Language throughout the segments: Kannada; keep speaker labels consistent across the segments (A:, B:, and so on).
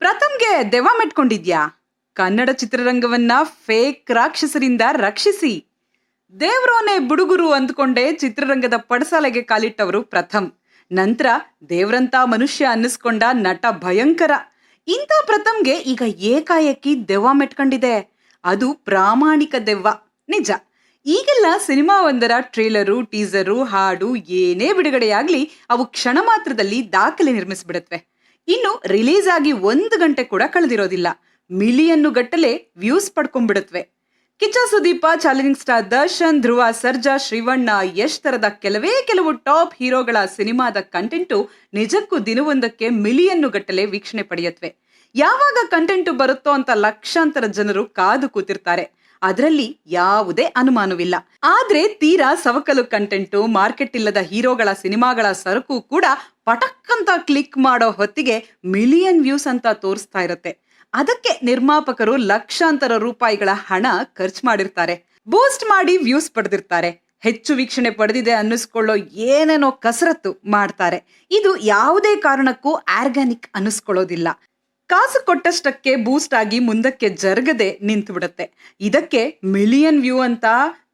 A: ಪ್ರಥಮ್ಗೆ ದೆವ್ವ ಮೆಟ್ಕೊಂಡಿದ್ಯಾ? ಕನ್ನಡ ಚಿತ್ರರಂಗವನ್ನ ಫೇಕ್ ರಾಕ್ಷಸರಿಂದ ರಕ್ಷಿಸಿ. ದೇವ್ರೋನೆ ಬುಡುಗುರು ಅಂದ್ಕೊಂಡೇ ಚಿತ್ರರಂಗದ ಪಡಸಾಲೆಗೆ ಕಾಲಿಟ್ಟವರು ಪ್ರಥಮ್. ನಂತರ ದೇವ್ರಂತ ಮನುಷ್ಯ ಅನ್ನಿಸ್ಕೊಂಡ ನಟ ಭಯಂಕರ. ಇಂಥ ಪ್ರಥಮ್ಗೆ ಈಗ ಏಕಾಏಕಿ ದೆವ್ವ ಮೆಟ್ಕೊಂಡಿದೆ. ಅದು ಪ್ರಾಮಾಣಿಕ ದೆವ್ವ. ನಿಜ. ಈಗೆಲ್ಲ ಸಿನಿಮಾ ಒಂದರ ಟ್ರೇಲರು, ಟೀಸರು, ಹಾಡು ಏನೇ ಬಿಡುಗಡೆಯಾಗ್ಲಿ ಅವು ಕ್ಷಣ ಮಾತ್ರದಲ್ಲಿ ದಾಖಲೆ ನಿರ್ಮಿಸಿಬಿಡತ್ವೆ. ಇನ್ನು ರಿಲೀಸ್ ಆಗಿ ಒಂದು ಗಂಟೆ ಕೂಡ ಕಳೆದಿರೋದಿಲ್ಲ. ಮಿಲಿಯನ್ನು ಗಟ್ಟಲೆ ವ್ಯೂಸ್ ಪಡ್ಕೊಂಡ್ಬಿಡತ್ವೆ. ಕಿಚ್ಚ ಸುದೀಪ, ಚಾಲೆಂಜಿಂಗ್ ಸ್ಟಾರ್ ದರ್ಶನ್, ಧ್ರುವ, ಸರ್ಜಾ, ಶ್ರೀವಣ್ಣ, ಯಶ್ ತರದ ಕೆಲವೇ ಕೆಲವು ಟಾಪ್ ಹೀರೋಗಳ ಸಿನಿಮಾದ ಕಂಟೆಂಟು ನಿಜಕ್ಕೂ ದಿನವೊಂದಕ್ಕೆ ಮಿಲಿಯನ್ನು ಗಟ್ಟಲೆ ವೀಕ್ಷಣೆ ಪಡೆಯತ್ವೆ. ಯಾವಾಗ ಕಂಟೆಂಟು ಬರುತ್ತೋ ಅಂತ ಲಕ್ಷಾಂತರ ಜನರು ಕಾದು ಕೂತಿರ್ತಾರೆ. ಅದರಲ್ಲಿ ಯಾವುದೇ ಅನುಮಾನವಿಲ್ಲ. ಆದ್ರೆ ತೀರಾ ಸವಕಲು ಕಂಟೆಂಟು ಮಾರ್ಕೆಟ್ ಇಲ್ಲದ ಹೀರೋಗಳ ಸಿನಿಮಾಗಳ ಸರಕು ಕೂಡ ಪಟಕ್ ಅಂತ ಕ್ಲಿಕ್ ಮಾಡೋ ಹೊತ್ತಿಗೆ ಮಿಲಿಯನ್ ವ್ಯೂಸ್ ಅಂತ ತೋರಿಸ್ತಾ ಇರುತ್ತೆ. ಅದಕ್ಕೆ ನಿರ್ಮಾಪಕರು ಲಕ್ಷಾಂತರ ರೂಪಾಯಿಗಳ ಹಣ ಖರ್ಚು ಮಾಡಿರ್ತಾರೆ. ಬೂಸ್ಟ್ ಮಾಡಿ ವ್ಯೂಸ್ ಪಡೆದಿರ್ತಾರೆ. ಹೆಚ್ಚು ವೀಕ್ಷಣೆ ಪಡೆದಿದೆ ಅನ್ನಿಸ್ಕೊಳ್ಳೋ ಏನೇನೋ ಕಸರತ್ತು ಮಾಡ್ತಾರೆ. ಇದು ಯಾವುದೇ ಕಾರಣಕ್ಕೂ ಆರ್ಗ್ಯಾನಿಕ್ ಅನ್ನಿಸ್ಕೊಳ್ಳೋದಿಲ್ಲ. ಕಾಸು ಕೊಟ್ಟಷ್ಟಕ್ಕೆ ಬೂಸ್ಟ್ ಆಗಿ ಮುಂದಕ್ಕೆ ಜರುಗದೆ ನಿಂತು ಬಿಡುತ್ತೆ ಇದಕ್ಕೆ ಮಿಲಿಯನ್ ವ್ಯೂ ಅಂತ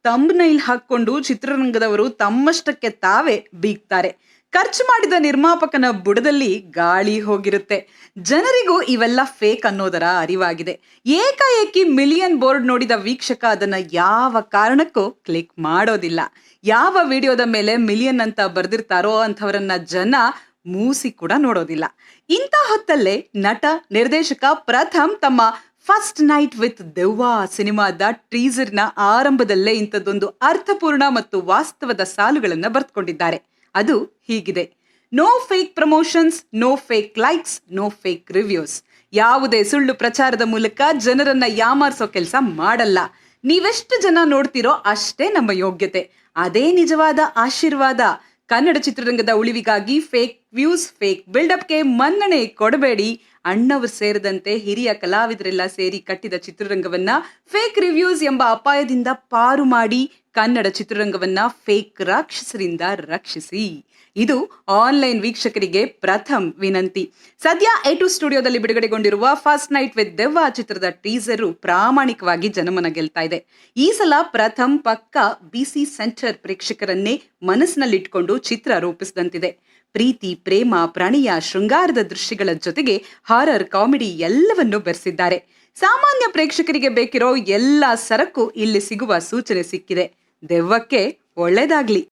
A: ತಂಬ್ನೈಲ್ ಹಾಕೊಂಡು ಚಿತ್ರರಂಗದವರು ತಮ್ಮಷ್ಟಕ್ಕೆ ತಾವೇ ಬೀಗ್ತಾರೆ. ಖರ್ಚು ಮಾಡಿದ ನಿರ್ಮಾಪಕನ ಬುಡದಲ್ಲಿ ಗಾಳಿ ಹೋಗಿರುತ್ತೆ. ಜನರಿಗೂ ಇವೆಲ್ಲ ಫೇಕ್ ಅನ್ನೋದರ ಅರಿವಾಗಿದೆ. ಏಕಾಏಕಿ ಮಿಲಿಯನ್ ಬೋರ್ಡ್ ನೋಡಿದ ವೀಕ್ಷಕ ಅದನ್ನ ಯಾವ ಕಾರಣಕ್ಕೂ ಕ್ಲಿಕ್ ಮಾಡೋದಿಲ್ಲ. ಯಾವ ವಿಡಿಯೋದ ಮೇಲೆ ಮಿಲಿಯನ್ ಅಂತ ಬರ್ದಿರ್ತಾರೋ ಅಂಥವರನ್ನ ಜನ ಮೂಸಿ ಕೂಡ ನೋಡೋದಿಲ್ಲ. ಇಂಥ ಹೊತ್ತಲ್ಲೇ ನಟ, ನಿರ್ದೇಶಕ ಪ್ರಥಮ್ ತಮ್ಮ ಫಸ್ಟ್ ನೈಟ್ ವಿತ್ ದೆವ್ವ ಸಿನಿಮಾದ ಟೀಸರ್ನ ಆರಂಭದಲ್ಲೇ ಇಂಥದ್ದೊಂದು ಅರ್ಥಪೂರ್ಣ ಮತ್ತು ವಾಸ್ತವದ ಸಾಲುಗಳನ್ನು ಬರೆದುಕೊಂಡಿದ್ದಾರೆ ಅದು ಹೀಗಿದೆ. No fake promotions, no fake likes, no fake reviews. ಯಾವುದೇ ಸುಳ್ಳು ಪ್ರಚಾರದ ಮೂಲಕ ಜನರನ್ನ ಯಾಮಾರಿಸೋ ಕೆಲಸ ಮಾಡಲ್ಲ. ನೀವೆಷ್ಟು ಜನ ನೋಡ್ತಿರೋ ಅಷ್ಟೇ ನಮ್ಮ ಯೋಗ್ಯತೆ. ಅದೇ ನಿಜವಾದ ಆಶೀರ್ವಾದ. ಕನ್ನಡ ಚಿತ್ರರಂಗದ ಉಳಿವಿಗಾಗಿ ಫೇಕ್ ವ್ಯೂಸ್ ಫೇಕ್ ಬಿಲ್ಡಪ್ಗೆ ಮನ್ನಣೆ ಕೊಡಬೇಡಿ. ಅಣ್ಣವರು ಸೇರಿದಂತೆ ಹಿರಿಯ ಕಲಾವಿದರೆಲ್ಲ ಸೇರಿ ಕಟ್ಟಿದ ಚಿತ್ರರಂಗವನ್ನ ಫೇಕ್ ರಿವ್ಯೂಸ್ ಎಂಬ ಅಪಾಯದಿಂದ ಪಾರು ಮಾಡಿ ಕನ್ನಡ ಚಿತ್ರರಂಗವನ್ನ ಫೇಕ್ ರಾಕ್ಷಸರಿಂದ ರಕ್ಷಿಸಿ. ಇದು ಆನ್ಲೈನ್ ವೀಕ್ಷಕರಿಗೆ ಪ್ರಥಮ್ ವಿನಂತಿ. ಸದ್ಯ ಎ ಟು ಸ್ಟುಡಿಯೋದಲ್ಲಿ ಬಿಡುಗಡೆಗೊಂಡಿರುವ ಫಸ್ಟ್ ನೈಟ್ ವಿತ್ ದೆವ್ವ ಚಿತ್ರದ ಟೀಸರು ಪ್ರಾಮಾಣಿಕವಾಗಿ ಜನಮನ ಗೆಲ್ತಾ ಇದೆ. ಈ ಸಲ ಪ್ರಥಮ್ ಪಕ್ಕ ಬಿಸಿ ಸೆಂಟರ್ ಪ್ರೇಕ್ಷಕರನ್ನೇ ಮನಸ್ಸಿನಲ್ಲಿಟ್ಕೊಂಡು ಚಿತ್ರ ರೂಪಿಸಿದಂತಿದೆ. ಪ್ರೀತಿ, ಪ್ರೇಮ, ಪ್ರಣಯ ಶೃಂಗಾರದ ದೃಶ್ಯಗಳ ಜೊತೆಗೆ ಹಾರರ್ ಕಾಮಿಡಿ ಎಲ್ಲವನ್ನೂ ಬೆರೆಸಿದ್ದಾರೆ. ಸಾಮಾನ್ಯ ಪ್ರೇಕ್ಷಕರಿಗೆ ಬೇಕಿರೋ ಎಲ್ಲ ಸರಕು ಇಲ್ಲಿ ಸಿಗುವ ಸೂಚನೆ ಸಿಕ್ಕಿದೆ. ದೆವ್ವಕ್ಕೆ ಒಳ್ಳೆದಾಗ್ಲಿ.